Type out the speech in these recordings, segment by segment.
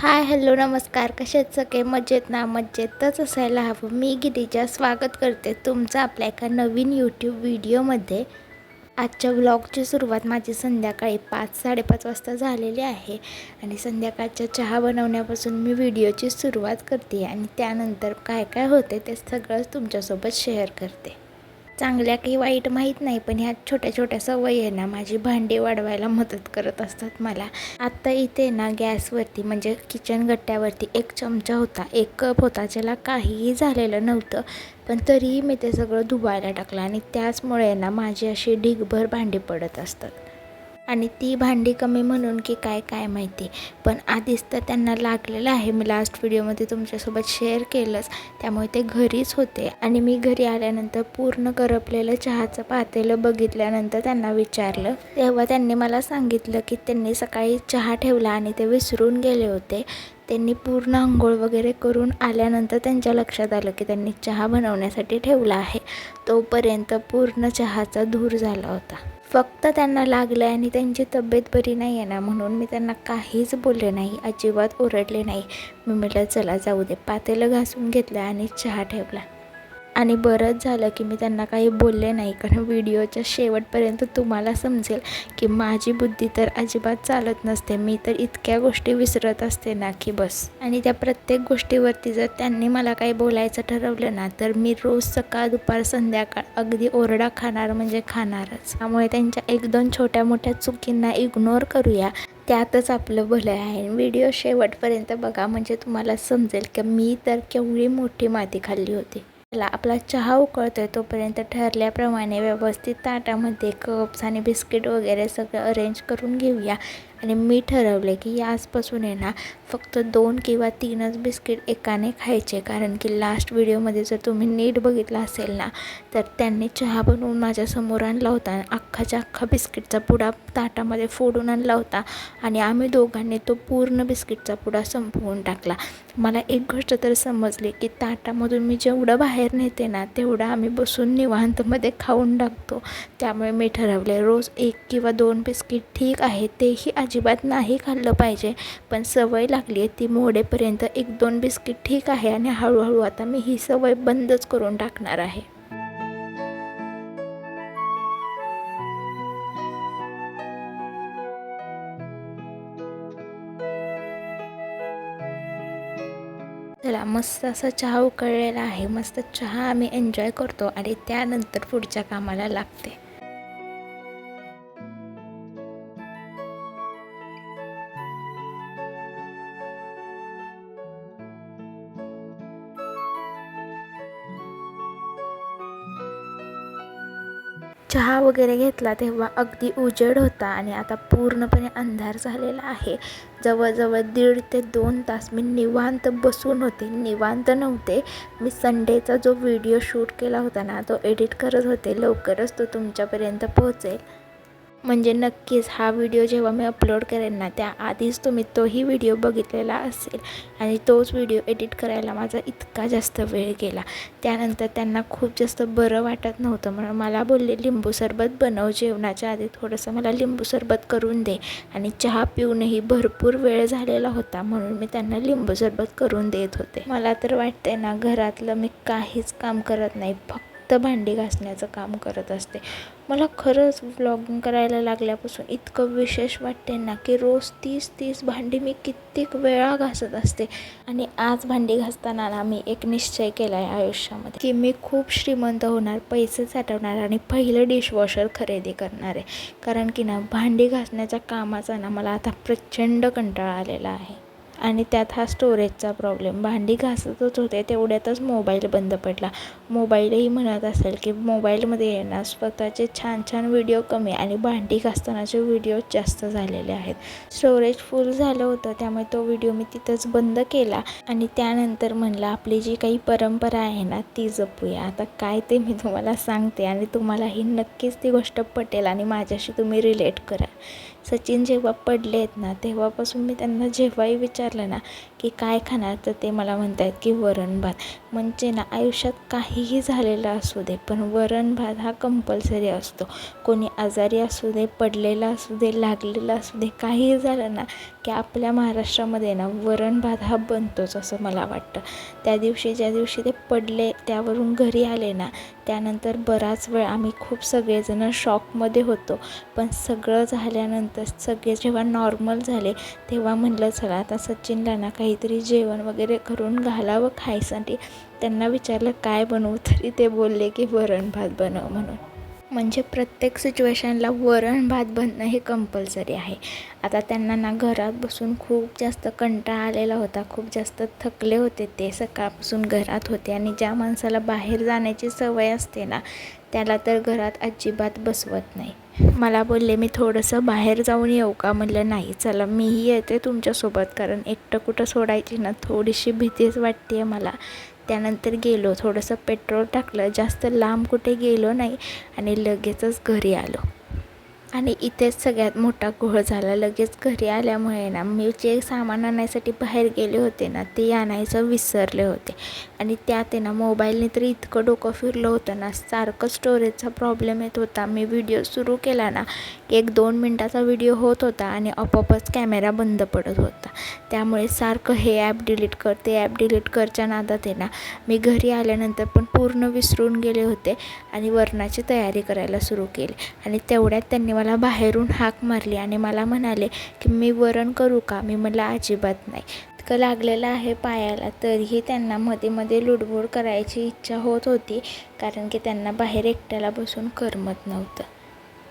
Hi hello नमस्कार. कशाच सगळे? मजेत ना? मजेतच असायला हवं. मी गिरीजा स्वागत करते तुमचं आपल्या एका नवीन यूट्यूब व्हिडिओमध्ये. आजच्या व्लॉगची सुरुवात माझी संध्याकाळी पाच साडेपाच वाजता झालेली आहे आणि संध्याकाळच्या चहा बनवण्यापासून मी व्हिडिओची सुरुवात करते आणि त्यानंतर काय काय होते ते सगळंच तुमच्यासोबत शेअर करते. चांगल्या काही वाईट माहीत नाही पण ह्या छोट्या छोट्या सवयी आहे ना माझी भांडी वाढवायला मदत करत असतात मला. आत्ता इथे ना गॅसवरती म्हणजे किचन गट्ट्यावरती एक चमचा होता एक कप होता ज्याला काहीही झालेलं नव्हतं पण तरीही मी ते सगळं धुवायला टाकलं आणि त्याचमुळे ना माझी अशी ढिगभर भांडी पडत असतात. आणि ती भांडी कमी म्हणून की काय काय माहिती. पण आधीच तर त्यांना लागलेलं आहे. मी लास्ट व्हिडिओमध्ये तुमच्यासोबत शेअर केलंच. त्यामुळे ते घरीच होते. आणि मी घरी आल्यानंतर पूर्ण करपलेलं चहाचं पातेलं बघितल्यानंतर त्यांना विचारलं. तेव्हा त्यांनी मला सांगितलं की त्यांनी सकाळी चहा ठेवला आणि ते विसरून गेले होते. त्यांनी पूर्ण आंघोळ वगैरे करून आल्यानंतर त्यांच्या लक्षात आलं की त्यांनी चहा बनवण्यासाठी ठेवला आहे. तोपर्यंत पूर्ण चहाचा धूर झाला होता. फक्त त्यांना लागलं आहे आणि त्यांची तब्येत बरी नाही आहे ना म्हणून मी त्यांना काहीच बोलले नाही अजिबात ओरडले नाही. मी म्हटलं चला जाऊ दे. पातेलं घासून घेतलं आणि चहा ठेवला. आणि बरंच झालं की मी त्यांना काही बोलले नाही. कारण व्हिडिओच्या शेवटपर्यंत तुम्हाला समजेल की माझी बुद्धी तर अजिबात चालत नसते. मी तर इतक्या गोष्टी विसरत असते ना की बस. आणि त्या प्रत्येक गोष्टीवरती जर त्यांनी मला काही बोलायचं ठरवलं ना तर मी रोज सकाळ दुपार संध्याकाळ अगदी ओरडा खाणार म्हणजे खाणारच. त्यामुळे त्यांच्या एक दोन छोट्या मोठ्या चुकींना इग्नोर करूया. त्यातच आपलं भलं आहे. व्हिडिओ शेवटपर्यंत बघा म्हणजे तुम्हाला समजेल की मी तर केवढी मोठी माती खाल्ली होती. चला आपला चहा उकळतोय तोपर्यंत ठरल्याप्रमाणे व्यवस्थित ताटामध्ये कप्स आणि बिस्किट वगैरे सगळं अरेंज करून घेऊया. आणि मी ठरवले की आजपासून आहे ना फक्त दोन किंवा तीनच बिस्किट एकाने खायचे. कारण की लास्ट व्हिडिओमध्ये जर तुम्ही नीट बघितलं असेल ना तर त्यांनी चहा बनवून माझ्यासमोर आणला होता. आणि अख्खाच्या अख्खा बिस्किटचा पुडा ताटामध्ये फोडून आणला होता. आणि आम्ही दोघांनी तो पूर्ण बिस्किटचा पुडा संपवून टाकला. मला एक गोष्ट तर समजली की ताटामधून मी जेवढं बाहेर नेते ना तेवढं आम्ही बसून निवांतमध्ये खाऊन टाकतो. त्यामुळे मी ठरवले रोज एक किंवा दोन बिस्किट ठीक आहे तेही अजिबात नाही खाल्लं पाहिजे. पण सवय लागली आहे ती मोडेपर्यंत एक दोन बिस्किट ठीक आहे आणि हळूहळू आता मी ही सवय बंदच करून टाकणार आहे. चला मस्त असा चहा उकळलेला आहे. मस्त चहा आम्ही एन्जॉय करतो आणि त्यानंतर पुढच्या कामाला लागते. चहा वगैरे घेतला तेव्हा अगदी उजेड होता आणि आता पूर्णपणे अंधार झालेला आहे. जवळजवळ दीड ते दोन तास मी निवांत बसून होते. निवांत नव्हते. मी संडेचा जो व्हिडिओ शूट केला होता ना तो एडिट करत होते. लवकरच तो तुमच्यापर्यंत पोहोचेल. म्हणजे नक्कीच हा व्हिडिओ जेव्हा मी अपलोड करेन ना त्याआधीच तुम्ही तोही व्हिडिओ बघितलेला असेल. आणि तोच व्हिडिओ एडिट करायला माझा इतका जास्त वेळ गेला. त्यानंतर त्यांना खूप जास्त बरं वाटत नव्हतं. म्हणून मला बोलले लिंबू सरबत बनव जेवणाच्या आधी थोडंसं मला लिंबू सरबत करून दे. आणि चहा पिऊनही भरपूर वेळ झालेला होता. म्हणून मी त्यांना लिंबू सरबत करून देत होते. मला तर वाटतंय ना घरातलं मी काहीच काम करत नाही. फक्त फक्त भांडी घासण्याचं काम करत असते. मला खरंच व्लॉगिंग करायला लागल्यापासून इतकं विशेष वाटते ना की रोज तीस तीस भांडी मी कित्येक वेळा घासत असते. आणि आज भांडी घासताना ना मी एक निश्चय केला आहे आयुष्यामध्ये की मी खूप श्रीमंत होणार पैसे साठवणार आणि पहिलं डिशवॉशर खरेदी करणार आहे. कारण की ना भांडी घासण्याच्या कामाचा ना मला आता प्रचंड कंटाळा आलेला आहे. आणि त्यात हा स्टोरेजचा प्रॉब्लेम भांडी घासतच होते तेवढ्यातच मोबाईल बंद पडला. मोबाईलही म्हणत असेल की मोबाईलमध्ये येणार स्वतःचे छान छान व्हिडिओ कमी आणि भांडी घासतानाचे व्हिडिओ जास्त झालेले आहेत. स्टोरेज फुल झालं होतं त्यामुळे तो व्हिडिओ मी तिथंच बंद केला आणि त्यानंतर म्हणलं आपली जी काही परंपरा आहे ना ती जपूया. आता काय ते मी तुम्हाला सांगते आणि तुम्हालाही नक्कीच ती गोष्ट पटेल आणि माझ्याशी तुम्ही रिलेट करा. सचिन जेव्हा पडले आहेत ना तेव्हापासून मी त्यांना जेव्हाही विचारलं ना की काय खाणार? तर ते मला म्हणत आहेत की वरण भात. म्हणजे ना आयुष्यात काहीही झालेलं असू दे पण वरण भात हा कंपल्सरी असतो. कोणी आजारी असू दे पडलेला असू दे लागलेला असू दे काहीही झालं ना की आपल्या महाराष्ट्रामध्ये ना वरण भात हा बनतोच असं मला वाटतं. त्या दिवशी ज्या दिवशी ते पडले त्यावरून घरी आले ना त्यानंतर बराच वेळ आम्ही खूप सगळेजणं शॉकमध्ये होतो. पण सगळं झाल्यानंतर सगळे जेव्हा नॉर्मल झाले तेव्हा म्हणलं चला आता सचिनला ना काहीतरी जेवण वगैरे करून घालावं खायसाठी. त्यांना विचारलं काय बनवू? तरी ते बोलले की वरण भात बनव म्हणून. म्हणजे प्रत्येक सिच्युएशनला वरण भात बनणं हे कंपल्सरी आहे. आता त्यांना ना घरात बसून खूप जास्त कंटाळा आलेला होता खूप जास्त थकले होते ते सकाळपासून घरात होते आणि ज्या माणसाला बाहेर जाण्याची सवय असते ना त्याला तर घरात अजिबात बसवत नाही. मला बोलले मी थोडंसं बाहेर जाऊन येऊ का? म्हणलं नाही चला मीही येते तुमच्यासोबत कारण एकटं कुठं सोडायची ना थोडीशी भीतीच वाटते आहे मला. त्यानंतर गेलो. थोडंसं पेट्रोल टाकलं. जास्त लांब कुठे गेलो नाही आणि लगेचच घरी आलो. आणि इथेच सगळ्यात मोठा घोळ झाला. लगेच घरी आल्यामुळे ना मी जे सामान आणायसाठी बाहेर गेले होते ना ते आणायचं विसरले होते. आणि त्यात आहे ना मोबाईलने तर इतकं डोकं फिरलं होतं ना सारखं स्टोरेजचा प्रॉब्लेम येत होता. मी व्हिडिओ सुरू केला ना एक दोन मिनटाचा व्हिडिओ होत होता आणि आपोआपच कॅमेरा बंद पडत होता. त्यामुळे सारखं हे ॲप डिलीट कर ते ॲप डिलीट करच्या नादात आहे ना मी घरी आल्यानंतर पण पूर्ण विसरून गेले होते आणि वरणाची तयारी करायला सुरू केली. आणि तेवढ्यात त्यांनी मला बाहेरून हाक मारली आणि मला म्हणाले की मी वरण करू का? मी म्हटलं अजिबात नाही. इतकं लागलेलं आहे पायाला तरीही त्यांना मध्ये मध्ये लुडबुड करायची इच्छा होत होती कारण की त्यांना बाहेर एकट्याला बसून करमत नव्हतं.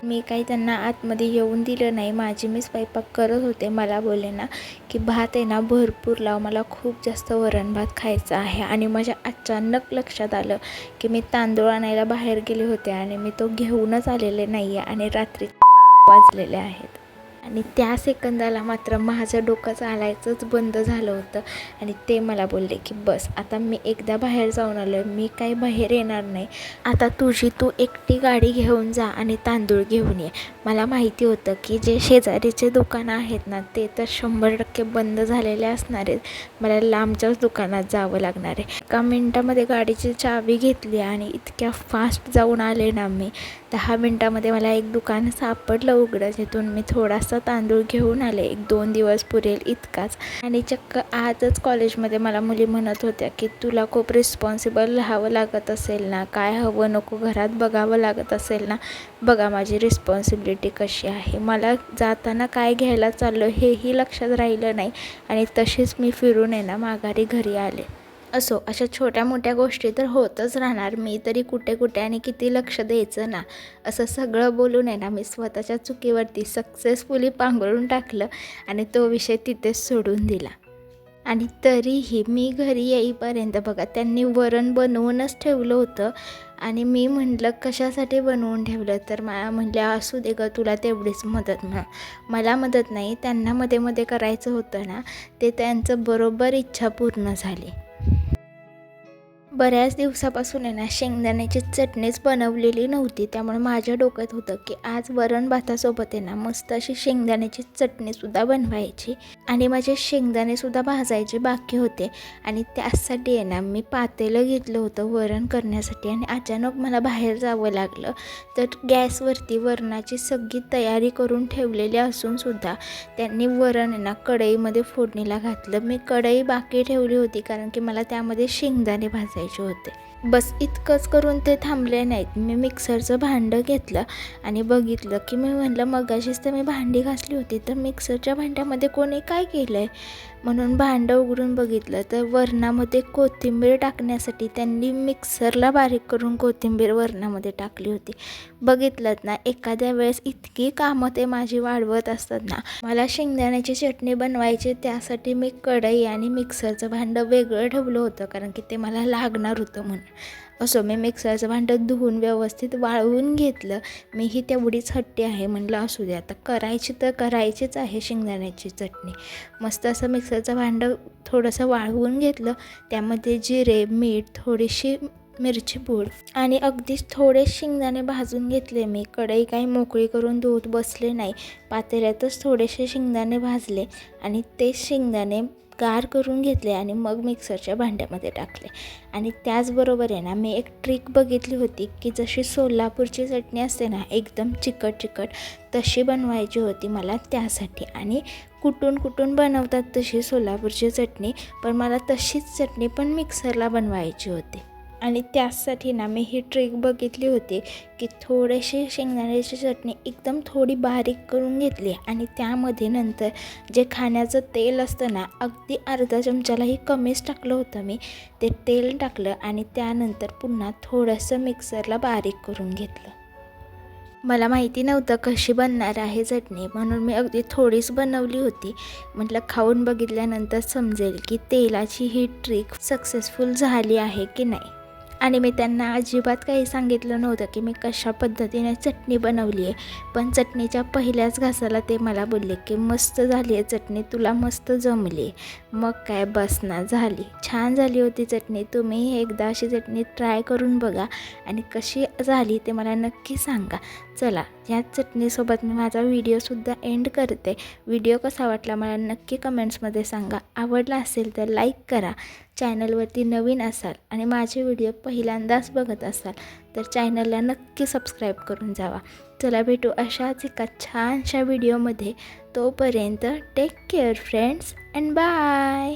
मी काही त्यांना आतमध्ये येऊन दिलं नाही. माझी मी स्वयंपाक करत होते. मला बोलले ना की भात आहे ना भरपूर लाव. मला खूप जास्त वरण भात खायचा आहे. आणि माझ्या अचानक लक्षात आलं की मी तांदूळ आणायला बाहेर गेले होते आणि मी तो घेऊनच आलेले नाही आहे आणि रात्री वाजलेले आहेत. आणि त्या सेकंदाला मात्र माझं डोकं चालायचंच बंद झालं होतं. आणि ते मला बोलले की बस आता मी एकदा बाहेर जाऊन आलो आहे मी काही बाहेर येणार नाही. आता तुझी तू एकटी गाडी घेऊन जा आणि तांदूळ घेऊन ये. मला माहिती होतं की जे शेजारीचे दुकानं आहेत ना ते तर शंभर टक्के बंद झालेले असणार. आहेत मला लांबच्याच दुकानात जावं लागणार आहे. एका मिनटामध्ये गाडीची चावी घेतली आणि इतक्या फास्ट जाऊन आले ना मी. दहा मिनटामध्ये मला एक दुकान सापडलं उघडं जिथून मी थोडासा तांदूळ घेऊन आले. एक दोन दिवस पुरेल इतकाच. आणि चक्क आजच कॉलेजमध्ये मला मुली म्हणत होत्या की तुला खूप रिस्पॉन्सिबल राहावं लागत असेल ना? काय हवं नको घरात बघावं लागत असेल ना? बघा माझी रिस्पॉन्सिबिलिटी कशी आहे. मला जाताना काय घ्यायला चाललो हेही लक्षात राहिलं नाही आणि तशीच मी फिरून आहे ना माघारी घरी आले. असो अशा छोट्या मोठ्या गोष्टी तर होतच राहणार. मी तरी कुठे कुठे आणि किती लक्ष द्यायचं ना? असं सगळं बोलून आहे ना मी स्वतःच्या चुकीवरती सक्सेसफुली पांघरून टाकलं आणि तो विषय तिथेच सोडून दिला. आणि तरीही मी घरी येईपर्यंत बघा त्यांनी वरण बनवूनच ठेवलं होतं. आणि मी म्हटलं कशासाठी बनवून ठेवलं? तर मला म्हटलं असू दे ग तुला तेवढीच मदत म्हणून मला मदत नाही त्यांना मध्ये मध्ये करायचं होतं ना ते त्यांचं बरोबर इच्छा पूर्ण झाली. बऱ्याच दिवसापासून आहे ना शेंगदाण्याची चटणीच बनवलेली नव्हती. त्यामुळे माझ्या डोक्यात होतं की आज वरण भातासोबत आहे ना मस्त अशी शेंगदाण्याची चटणीसुद्धा बनवायची आणि माझे शेंगदाणेसुद्धा भाजायचे बाकी होते. आणि त्यासाठी आहे ना मी पातेलं घेतलं होतं वरण करण्यासाठी आणि अचानक मला बाहेर जावं लागलं. तर गॅसवरती वरणाची सगळी तयारी करून ठेवलेली असूनसुद्धा त्यांनी वरण आहे ना कढईमध्ये फोडणीला घातलं. मी कढई बाकी ठेवली होती कारण की मला त्यामध्ये शेंगदाणे भाजायचे होते बस इतकंच करून ते थांबले नाहीत. मी मिक्सरचं भांडं घेतलं आणि बघितलं की मी म्हणलं मगाशीच तर मी भांडी घासली होती तर मिक्सरच्या भांड्यामध्ये कोणी काय केलं आहे म्हणून भांडं उघडून बघितलं. तर वरणामध्ये कोथिंबीर टाकण्यासाठी त्यांनी मिक्सरला बारीक करून कोथिंबीर वरणामध्ये टाकली होती. बघितलं ना एखाद्या वेळेस इतकी कामं ते माझी वाढवत असतात ना मला शेंगदाण्याची चटणी बनवायची त्यासाठी मी कढई आणि मिक्सरचं भांडं वेगळं ठेवलं होतं कारण की ते मला लागणार होतं म्हणून. असो मी मिक्सरचं भांडं धुवून व्यवस्थित वाळवून घेतलं. मीही तेवढीच हट्टी आहे म्हणलं असू दे आता करायची तर करायचीच आहे शेंगदाण्याची चटणी. मस्त असं मिक्सरचं भांडं थोडंसं वाळवून घेतलं. त्यामध्ये जिरे मीठ थोडीशी मिरची पूड आणि अगदीच थोडे शेंगदाणे भाजून घेतले मी. कढई काही मोकळी करून धुवत बसले नाही. पातेल्यातच थोडेसे शेंगदाणे भाजले आणि ते शेंगदाणे गार करून घेतले आणि मग मिक्सरच्या भांड्यामध्ये टाकले. आणि त्याचबरोबर आहे ना मी एक ट्रिक बघितली होती की जशी सोलापूरची चटणी असते ना एकदम चिकट चिकट तशी बनवायची होती मला त्यासाठी. आणि कुटून कुटून बनवतात तशी सोलापूरची चटणी पण मला तशीच चटणी पण मिक्सरला बनवायची होती. आणि त्यासाठी ना मी ही ट्रिक बघितली होती की थोडेसे शेंगदाण्याची चटणी एकदम थोडी बारीक करून घेतली आणि त्यामध्ये नंतर जे खाण्याचं तेल असतं ना अगदी अर्धा चमच्यालाही कमीच टाकलं होतं मी. ते तेल टाकलं आणि त्यानंतर पुन्हा थोडंसं मिक्सरला बारीक करून घेतलं. मला माहिती नव्हतं कशी बनणार आहे चटणी म्हणून मी अगदी थोडीच बनवली होती. म्हटलं खाऊन बघितल्यानंतर समजेल की तेलाची ही ट्रिक सक्सेसफुल झाली आहे की नाही. आणि मी त्यांना अजिबात काही सांगितलं नव्हतं की मी कशा पद्धतीने चटणी बनवली आहे. पण चटणीच्या पहिल्याच घासाला ते मला बोलले की मस्त झाली आहे चटणी तुला मस्त जमली. आहे मग काय बसना झाली. छान झाली होती चटणी. तुम्ही एकदा अशी चटणी ट्राय करून बघा आणि कशी झाली ते मला नक्की सांगा. चला ह्या चटणीसोबत मी माझा व्हिडिओसुद्धा एंड करते. व्हिडिओ कसा वाटला मला नक्की कमेंट्समध्ये सांगा. आवडला असेल तर लाईक करा. चॅनलवरती नवीन असाल आणि माझे व्हिडिओ पहिल्यांदाच बघत असाल तर चॅनलला नक्की सबस्क्राईब करून जावा. चला भेटू अशाच एका छानशा व्हिडिओमध्ये. तोपर्यंत take care friends and bye